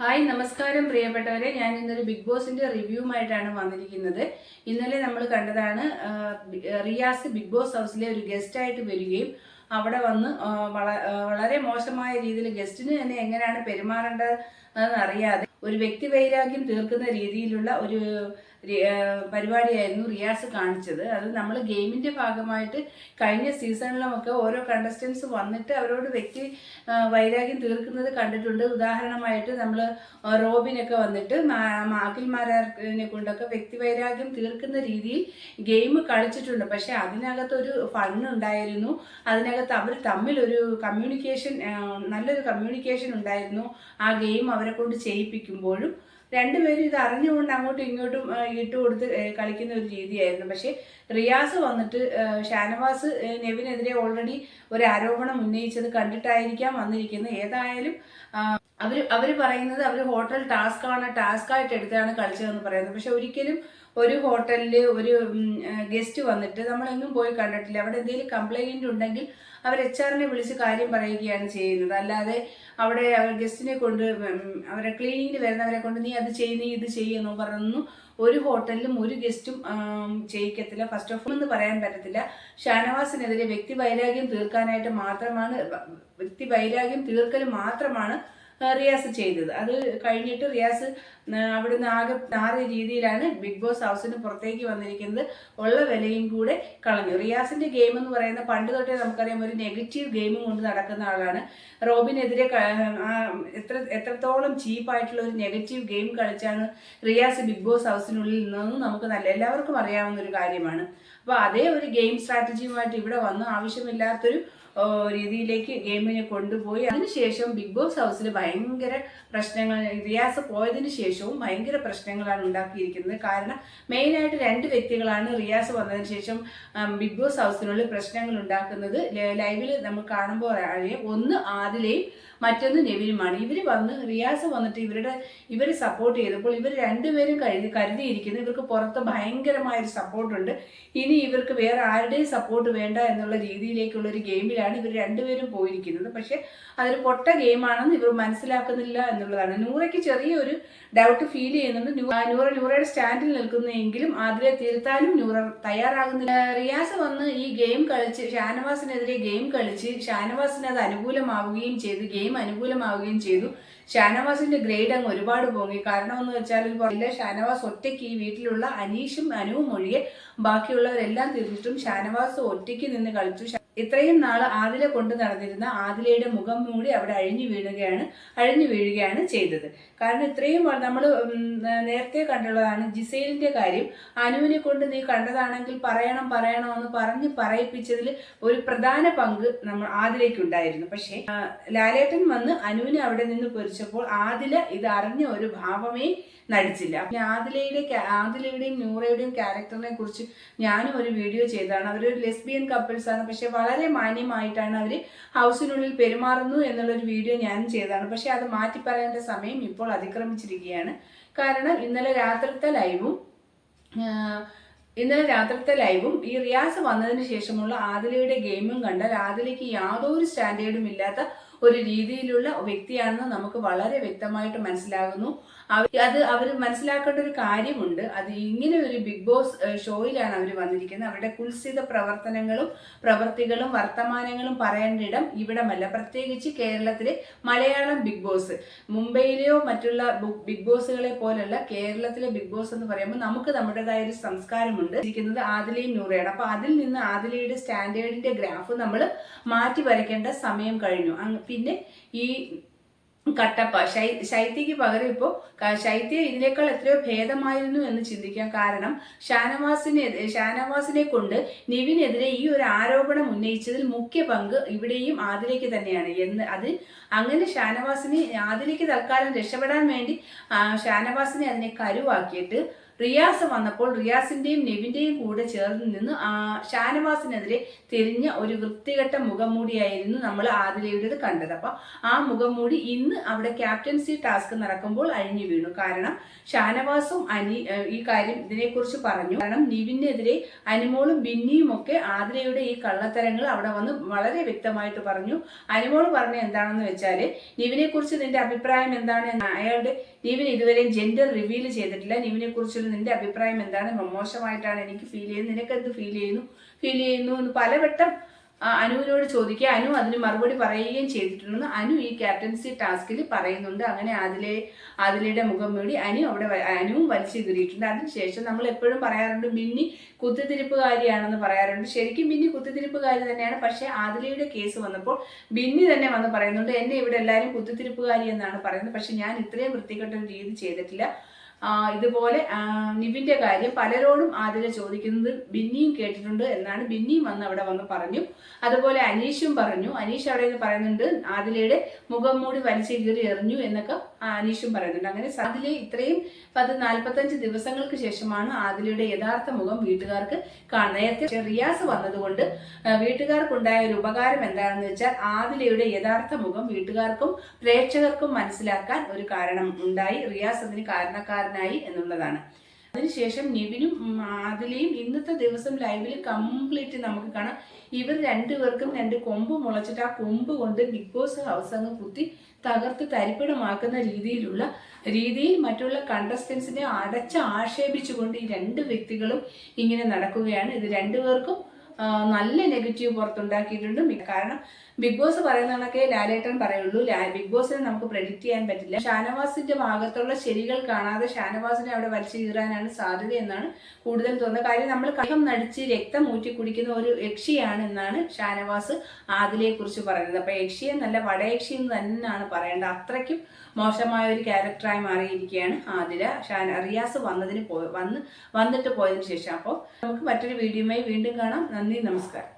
Hi നമസ്കാരം പ്രിയപ്പെട്ടവരെ. ഞാൻ ഇന്നൊരു ബിഗ് ബോസിന്റെ റിവ്യൂമായിട്ടാണ് വന്നിരിക്കുന്നത്. ഇന്നലെ നമ്മൾ കണ്ടതാണ് റിയാസ് ബിഗ് ബോസ് ഹൗസിലെ ഒരു ഗസ്റ്റ് ആയിട്ട് വരികയും അവിടെ വന്ന് വളരെ മോശമായ രീതിയിൽ ഗസ്റ്റിന് തന്നെ എങ്ങനെയാണ് പെരുമാറേണ്ടതെന്ന് അറിയാതെ ഒരു വ്യക്തി വൈരാഗ്യം തീർക്കുന്ന രീതിയിലുള്ള ഒരു പരിപാടിയായിരുന്നു റിയാസ് കാണിച്ചത്. അത് നമ്മൾ ഗെയിമിന്റെ ഭാഗമായിട്ട് കഴിഞ്ഞ സീസണിലുമൊക്കെ ഓരോ കണ്ടസ്റ്റൻസ് വന്നിട്ട് അവരോട് വ്യക്തി വൈരാഗ്യം തീർക്കുന്നത് കണ്ടിട്ടുണ്ട്. ഉദാഹരണമായിട്ട് നമ്മൾ റോബിനൊക്കെ വന്നിട്ട് മാ- മാ- കൊണ്ടൊക്കെ വ്യക്തി വൈരാഗ്യം തീർക്കുന്ന രീതിയിൽ ഗെയിം കളിച്ചിട്ടുണ്ട്. പക്ഷേ അതിനകത്തൊരു ഫൺ ഉണ്ടായിരുന്നു. അതിനകത്ത് അവർ തമ്മിലൊരു കമ്മ്യൂണിക്കേഷൻ നല്ലൊരു കമ്മ്യൂണിക്കേഷൻ ഉണ്ടായിരുന്നു ആ ഗെയിം അവരെ കൊണ്ട് ചെയ്യിപ്പിക്കുമ്പോഴും. രണ്ടുപേരും ഇത് അറിഞ്ഞുകൊണ്ട് അങ്ങോട്ടും ഇങ്ങോട്ടും ഇട്ട് കൊടുത്ത് കളിക്കുന്ന ഒരു രീതിയായിരുന്നു. പക്ഷേ റിയാസ് വന്നിട്ട് ഷാനവാസ് നെവിനെതിരെ ഓൾറെഡി ഒരു ആരോപണം ഉന്നയിച്ചത് കണ്ടിട്ടായിരിക്കാം വന്നിരിക്കുന്നത്. ഏതായാലും അവർ അവർ പറയുന്നത് അവർ ഹോട്ടൽ ടാസ്ക് ആണ് ടാസ്ക് ആയിട്ട് എടുത്താണ് കളിച്ചതെന്ന് പറയുന്നത്. പക്ഷെ ഒരിക്കലും ഒരു ഹോട്ടലിൽ ഒരു ഗസ്റ്റ് വന്നിട്ട് നമ്മളെങ്ങും പോയി കണ്ടിട്ടില്ല. അവിടെ എന്തെങ്കിലും കംപ്ലൈന്റ് ഉണ്ടെങ്കിൽ അവർ എച്ച് ആറിനെ വിളിച്ച് കാര്യം പറയുകയാണ് ചെയ്യുന്നത്. അല്ലാതെ അവിടെ ഗസ്റ്റിനെ കൊണ്ട് അവരെ ക്ലീനിങ്ങിന് വരുന്നവരെ കൊണ്ട് നീ അത് ചെയ്യ് നീ ഇത് ചെയ്യുന്നു പറഞ്ഞു ഒരു ഹോട്ടലിലും ഒരു ഗസ്റ്റും ചെയ്യിക്കത്തില്ല. ഫസ്റ്റ് ഓഫ് ഓൾ എന്ന് പറയാൻ പറ്റത്തില്ല. ഷാനവാസിനെതിരെ വ്യക്തി വൈരാഗ്യം തീർക്കാനായിട്ട് മാത്രമാണ് വ്യക്തി വൈരാഗ്യം തീർക്കൽ മാത്രമാണ് റിയാസ് ചെയ്തത്. അത് കഴിഞ്ഞിട്ട് റിയാസ് അവിടെ അവിടുന്ന് ആകെ നാറിയ രീതിയിലാണ് ബിഗ് ബോസ് ഹൗസിന് പുറത്തേക്ക് വന്നിരിക്കുന്നത്. ഉള്ള വിലയും കൂടെ കളഞ്ഞു. റിയാസിന്റെ ഗെയിം എന്ന് പറയുന്ന പണ്ട് തൊട്ടേ നമുക്കറിയാം ഒരു നെഗറ്റീവ് ഗെയിം കൊണ്ട് നടക്കുന്ന ആളാണ്. റോബിനെതിരെ എത്ര എത്രത്തോളം ചീപ്പായിട്ടുള്ള ഒരു നെഗറ്റീവ് ഗെയിം കളിച്ചാണ് റിയാസ് ബിഗ് ബോസ് ഹൗസിനുള്ളിൽ നിന്നതെന്ന് നമുക്ക് നല്ല എല്ലാവർക്കും അറിയാവുന്ന ഒരു കാര്യമാണ്. അപ്പോൾ അതേ ഒരു ഗെയിം സ്ട്രാറ്റജിയുമായിട്ട് ഇവിടെ വന്ന്. ആവശ്യമില്ലാത്തൊരു രീതിയിലേക്ക് ഗെയിമിനെ കൊണ്ടുപോയി. അതിനുശേഷം ബിഗ് ബോസ് ഹൗസിൽ ഭയങ്കര പ്രശ്നങ്ങൾ റിയാസ് പോയതിനു ശേഷവും ഭയങ്കര പ്രശ്നങ്ങളാണ് ഉണ്ടാക്കിയിരിക്കുന്നത്. കാരണം മെയിനായിട്ട് രണ്ട് വ്യക്തികളാണ് റിയാസ് വന്നതിന് ശേഷം ബിഗ് ബോസ് ഹൗസിനുള്ളിൽ പ്രശ്നങ്ങൾ ഉണ്ടാക്കുന്നത്. ലൈവിൽ നമ്മൾ കാണുമ്പോൾ അറിയാം. ഒന്ന് ആദിലെയും മറ്റൊന്ന് നെവിനുമാണ് ഇവർ വന്ന് റിയാസ് വന്നിട്ട് ഇവരുടെ ഇവർ സപ്പോർട്ട് ചെയ്തപ്പോൾ ഇവർ രണ്ടുപേരും കരുതി കരുതിയിരിക്കുന്നു. ഇവർക്ക് പുറത്ത് ഭയങ്കരമായൊരു സപ്പോർട്ടുണ്ട് ഇനി ഇവർക്ക് വേറെ ആരുടെയും സപ്പോർട്ട് വേണ്ട എന്നുള്ള രീതിയിലേക്കുള്ള ഒരു ഗെയിമിലാണ് ഇവർ രണ്ടുപേരും പോയിരിക്കുന്നത്. പക്ഷെ അതൊരു പൊട്ട ഗെയിമാണെന്ന് ഇവർ മനസ്സിലാക്കുന്നില്ല എന്നുള്ളതാണ്. നൂറയ്ക്ക് ചെറിയൊരു ഡൗട്ട് ഫീൽ ചെയ്യുന്നുണ്ട്. നൂറ നൂറയുടെ സ്റ്റാൻഡിൽ നിൽക്കുന്നെങ്കിലും ആതിരെ തിരുത്താനും നൂറ തയ്യാറാകുന്നില്ല. റിയാസ് വന്ന് ഈ ഗെയിം കളിച്ച് ഷാനവാസിനെതിരെ ഗെയിം കളിച്ച് ഷാനവാസിന് അത് അനുകൂലമാവുകയും ചെയ്തു. ഗെയിം അനുകൂലമാവുകയും ചെയ്തു. ഷാനവാസിന്റെ ഗ്രേഡ് അങ്ങ് ഒരുപാട് പോങ്ങി. കാരണം എന്ന് വെച്ചാൽ പറയില്ല ഷാനവാസ് ഒറ്റയ്ക്ക് ഈ വീട്ടിലുള്ള അനീഷും അനുവും ഒഴികെ ബാക്കിയുള്ളവരെല്ലാം തിരിച്ചിട്ടും ഷാനവാസ് ഒറ്റയ്ക്ക് നിന്ന് കളിച്ചു. ഇത്രയും നാൾ ആദില കൊണ്ട് നടന്നിരുന്ന ആദിലയുടെ മുഖം മൂടി അവിടെ അഴിഞ്ഞു വീഴുകയാണ് അഴിഞ്ഞു വീഴുകയാണ് ചെയ്തത്. കാരണം ഇത്രയും നമ്മൾ നേരത്തെ കണ്ടുള്ളതാണ് ജിസൈലിന്റെ കാര്യം. അനുവിനെ കൊണ്ട് നീ കണ്ടതാണെങ്കിൽ പറയണം പറയണം എന്ന് പറഞ്ഞ് പറയിപ്പിച്ചതിൽ ഒരു പ്രധാന പങ്ക് നമ്മൾ ആദിലയ്ക്കുണ്ടായിരുന്നു. പക്ഷേ ലാലേട്ടൻ വന്ന് അനുവിനെ അവിടെ നിന്ന് പൊരിച്ചപ്പോൾ ആദില ഇത് അറിഞ്ഞ ഒരു ഭാവമേ നടിച്ചില്ല. പിന്നെ ആദിലയുടെ ആതിലയുടെയും നൂറയുടെയും ക്യാരക്ടറിനെ കുറിച്ച് ഞാനും ഒരു വീഡിയോ ചെയ്തതാണ്. അവരൊരു ലെസ്ബിയൻ കപ്പിൾസ് ആണ് പക്ഷെ വളരെ മാന്യമായിട്ടാണ് അവർ ഹൗസിനുള്ളിൽ പെരുമാറുന്നു എന്നുള്ളൊരു വീഡിയോ ഞാൻ ചെയ്തതാണ്. പക്ഷെ അത് മാറ്റി പറയേണ്ട സമയം ഇപ്പോൾ അതിക്രമിച്ചിരിക്കുകയാണ്. കാരണം ഇന്നലെ രാത്രിത്തെ ലൈവും ഇന്നലെ രാത്രിത്തെ ലൈവും ഈ റിയാസ് വന്നതിന് ശേഷമുള്ള ആദിലയുടെ ഗെയിമും കണ്ടാൽ ആദിലയ്ക്ക് യാതൊരു സ്റ്റാൻഡേർഡും ഇല്ലാത്ത ഒരു രീതിയിലുള്ള വ്യക്തിയാണെന്ന് നമുക്ക് വളരെ വ്യക്തമായിട്ട് മനസ്സിലാകുന്നു. അത് അവർ മനസ്സിലാക്കേണ്ട ഒരു കാര്യമുണ്ട്. അത് ഇങ്ങനെ ഒരു ബിഗ് ബോസ് ഷോയിലാണ് അവർ വന്നിരിക്കുന്നത്. അവരുടെ കുൽസിത പ്രവർത്തനങ്ങളും പ്രവൃത്തികളും വർത്തമാനങ്ങളും പറയേണ്ട ഇടം ഇവിടമല്ല. പ്രത്യേകിച്ച് കേരളത്തിലെ മലയാളം ബിഗ് ബോസ്. മുംബൈയിലെയോ മറ്റുള്ള ബിഗ് ബോസുകളെ പോലെയുള്ള കേരളത്തിലെ ബിഗ് ബോസ് എന്ന് പറയുമ്പോൾ നമുക്ക് നമ്മുടേതായ ഒരു സംസ്കാരമുണ്ട്. ഇരിക്കുന്നത് ആദിലയും നൂറയാണ്. അപ്പൊ അതിൽ നിന്ന് ആദിലയുടെ സ്റ്റാൻഡേർഡിന്റെ ഗ്രാഫ് നമ്മൾ മാറ്റി വരയ്ക്കേണ്ട സമയം കഴിഞ്ഞു. പിന്നെ ഈ കട്ടപ്പ. ശൈ ശൈത്യക്ക് പകരം ഇപ്പോൾ ശൈത്യ ഇതിനേക്കാൾ എത്രയോ ഭേദമായിരുന്നു എന്ന് ചിന്തിക്കാം കാരണം ഷാനവാസിനെ ഷാനവാസിനെ കൊണ്ട് നിവിനെതിരെ ഈ ഒരു ആരോപണം ഉന്നയിച്ചതിൽ മുഖ്യ പങ്ക് ഇവിടെയും ആദിലേക്ക് തന്നെയാണ്. എന്ന് അത് അങ്ങനെ ഷാനവാസിനെ ആദിലേക്ക് തൽക്കാലം രക്ഷപ്പെടാൻ വേണ്ടി ഷാനവാസിനെ അതിനെ കരുവാക്കിയിട്ട് റിയാസ് വന്നപ്പോൾ റിയാസിന്റെയും നെവിന്റെയും കൂടെ ചേർന്ന് നിന്ന് ഷാനവാസിനെതിരെ തിരിഞ്ഞ ഒരു വൃത്തികെട്ട മുഖംമൂടിയായിരുന്നു നമ്മൾ ആദിലയുടേത് കണ്ടത്. അപ്പൊ ആ മുഖംമൂടി ഇന്ന് അവിടെ ക്യാപ്റ്റൻസി ടാസ്ക് നടക്കുമ്പോൾ അഴിഞ്ഞു വീണു. കാരണം ഷാനവാസും അനി ഈ കാര്യം ഇതിനെക്കുറിച്ച് പറഞ്ഞു. കാരണം നിവിനെതിരെ അനിമോളും ബിന്നിയും ഒക്കെ ആദിലയുടെ ഈ കള്ളത്തരങ്ങൾ അവിടെ വന്ന് വളരെ വ്യക്തമായിട്ട് പറഞ്ഞു. അനിമോൾ പറഞ്ഞ എന്താണെന്ന് വെച്ചാൽ നിവിനെ കുറിച്ച് നിന്റെ അഭിപ്രായം എന്താണ് അയാളുടെ നിവിൻ ഇതുവരെയും ജെൻഡർ റിവീൽ ചെയ്തിട്ടില്ല. നിവിനെ കുറിച്ചുള്ള നിന്റെ അഭിപ്രായം എന്താണ്? മോശമായിട്ടാണ് എനിക്ക് ഫീൽ ചെയ്യുന്നത്. നിനക്ക് എന്ത് ഫീൽ ചെയ്യുന്നു? ഫീൽ ചെയ്യുന്നു എന്ന് പലവട്ടം അനുവിനോട് ചോദിക്കുക. അനു അതിന് മറുപടി പറയുകയും ചെയ്തിട്ടുണ്ടെന്ന് അനു ഈ ക്യാപ്റ്റൻസി ടാസ്കിൽ പറയുന്നുണ്ട്. അങ്ങനെ അതിലെ അതിലയുടെ മുഖം മൂടി അനു അവിടെ അനുവും വലിച്ചു കീറിയിട്ടുണ്ട് അതിനുശേഷം നമ്മൾ എപ്പോഴും പറയാറുണ്ട് മിന്നി കുത്തിത്തിരിപ്പുകാരിയാണെന്ന് പറയാറുണ്ട്. ശരിക്കും മിന്നി കുത്തിത്തിരിപ്പുകാരി തന്നെയാണ്. പക്ഷേ ആദിലയുടെ കേസ് വന്നപ്പോൾ ബിന്നി തന്നെ വന്ന് പറയുന്നുണ്ട് എന്നെ ഇവിടെ എല്ലാവരും കുത്തിത്തിരിപ്പുകാരി എന്നാണ് പറയുന്നത്. പക്ഷെ ഞാൻ ഇത്രയും വൃത്തികെട്ട ഒരു രീതി ചെയ്തിട്ടില്ല. ഇതുപോലെ നിവിന്റെ കാര്യം പലരോടും ആതിര ചോദിക്കുന്നത് ബിന്നിയും കേട്ടിട്ടുണ്ട് എന്നാണ് ബിന്നിയും വന്ന് അവിടെ വന്ന് പറഞ്ഞു. അതുപോലെ അനീഷും പറഞ്ഞു. അനീഷ് അവിടെ പറയുന്നുണ്ട് ആതിരയുടെ മുഖം മൂടി വലിച്ചു കീറി എറിഞ്ഞു എന്നൊക്കെ അനീഷും പറയുന്നുണ്ട്. അങ്ങനെ അതിലെ ഇത്രയും പത്ത് നാൽപ്പത്തഞ്ച് ദിവസങ്ങൾക്ക് ശേഷമാണ് ആദിലയുടെ യഥാർത്ഥ മുഖം വീട്ടുകാർക്ക് കാണുന്നത്. നേരത്തെ റിയാസ് വന്നതുകൊണ്ട് വീട്ടുകാർക്കുണ്ടായ ഒരു ഉപകാരം എന്താണെന്ന് വെച്ചാൽ ആദിലയുടെ യഥാർത്ഥ മുഖം വീട്ടുകാർക്കും പ്രേക്ഷകർക്കും മനസ്സിലാക്കാൻ ഒരു കാരണം ഉണ്ടായി. റിയാസ് അതിന് കാരണക്കാരനായി എന്നുള്ളതാണ്. അതിനുശേഷം നിവിനും ആദിലയും ഇന്നത്തെ ദിവസം ലൈവിൽ കംപ്ലീറ്റ് നമുക്ക് കാണാം. ഇവർ രണ്ടുപേർക്കും രണ്ട് കൊമ്പ് മുളച്ചിട്ട് ആ കൊമ്പ് കൊണ്ട് ബിഗ് ബോസ് ഹൗസ് അങ്ങ് കുത്തി തകർത്ത് തരിപ്പിടമാക്കുന്ന രീതിയിലുള്ള രീതിയിൽ മറ്റുള്ള കണ്ടസ്റ്റൻസിനെ അടച്ച് ആക്ഷേപിച്ചുകൊണ്ട് ഈ രണ്ട് വ്യക്തികളും ഇങ്ങനെ നടക്കുകയാണ്. ഇത് രണ്ടുപേർക്കും നല്ല നെഗറ്റീവ് പുറത്തുണ്ടാക്കിയിട്ടുണ്ട്. കാരണം ബിഗ് ബോസ് പറയുന്ന കണക്കെ ലാലേട്ടൻ പറയുള്ളൂ. ബിഗ് ബോസിനെ നമുക്ക് പ്രെഡിക്റ്റ് ചെയ്യാൻ പറ്റില്ല. ഷാനവാസിന്റെ ഭാഗത്തുള്ള ശരികൾ കാണാതെ ഷാനവാസിനെ അവിടെ വലിച്ചു കീറാനാണ് സാധ്യത എന്നാണ് കൂടുതൽ തോന്നുന്നത്. കാര്യം നമ്മൾ കഴിവം നടിച്ച് രക്തം ഊറ്റി കുടിക്കുന്ന ഒരു യക്ഷിയാണ് എന്നാണ് ഷാനവാസ് ആദിലയെ കുറിച്ച് പറയുന്നത്. അപ്പൊ യക്ഷിയെ നല്ല വടയക്ഷി എന്ന് തന്നെയാണ് പറയേണ്ടത്. അത്രയ്ക്കും മോശമായ ഒരു ക്യാരക്ടറായി മാറിയിരിക്കുകയാണ് ആതിര ഷാൻ റിയാസ് വന്നതിന് പോ വന്ന് വന്നിട്ട് പോയതിനു ശേഷം. അപ്പോൾ നമുക്ക് മറ്റൊരു വീഡിയോയുമായി വീണ്ടും കാണാം. നന്ദി നമസ്കാരം.